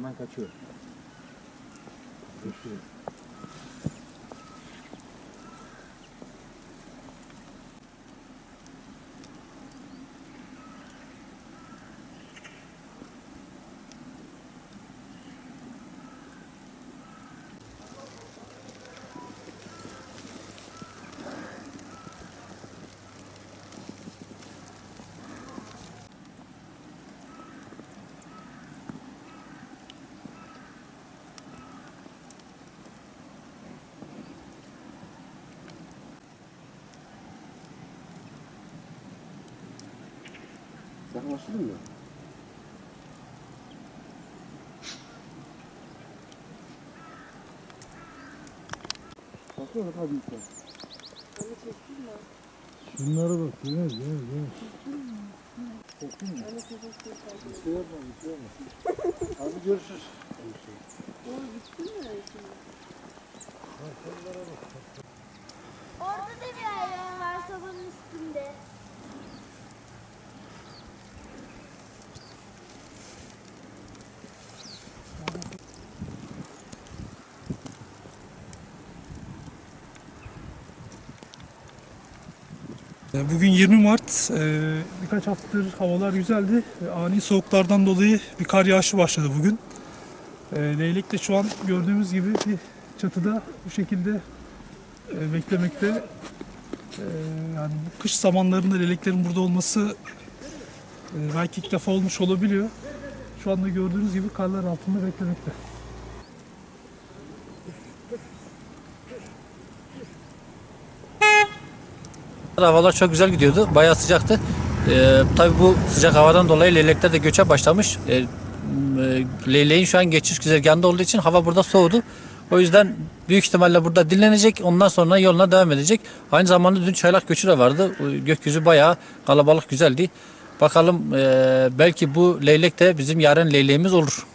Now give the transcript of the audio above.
慢开去。没事。Başladın mı? Baksana tabii ki. Şunlara bak yemez yemez yemez. Bir şey yapma, bir şey yapma. Hadi görüşürüz. Orada da bir hayvan var sobanın üstünde. Bugün 20 Mart. E, Birkaç haftadır havalar güzeldi. E, Ani soğuklardan dolayı bir kar yağışı başladı bugün. E, Leylek de şu an gördüğümüz gibi bir çatıda bu şekilde e, beklemekte. E, Yani kış zamanlarında leyleklerin burada olması e, belki ilk defa olmuş olabiliyor. Şu anda gördüğünüz gibi karlar altında beklemekte. Havalar çok güzel gidiyordu. Bayağı sıcaktı. Ee, tabii bu sıcak havadan dolayı leylekler de göçe başlamış. Ee, e, leyleğin şu an geçiş güzergahında olduğu için hava burada soğudu. O yüzden büyük ihtimalle burada dinlenecek. Ondan sonra yoluna devam edecek. Aynı zamanda dün çaylak göçü de vardı. Gökyüzü bayağı kalabalık güzeldi. Bakalım e, belki bu leylek de bizim yarın leyleğimiz olur.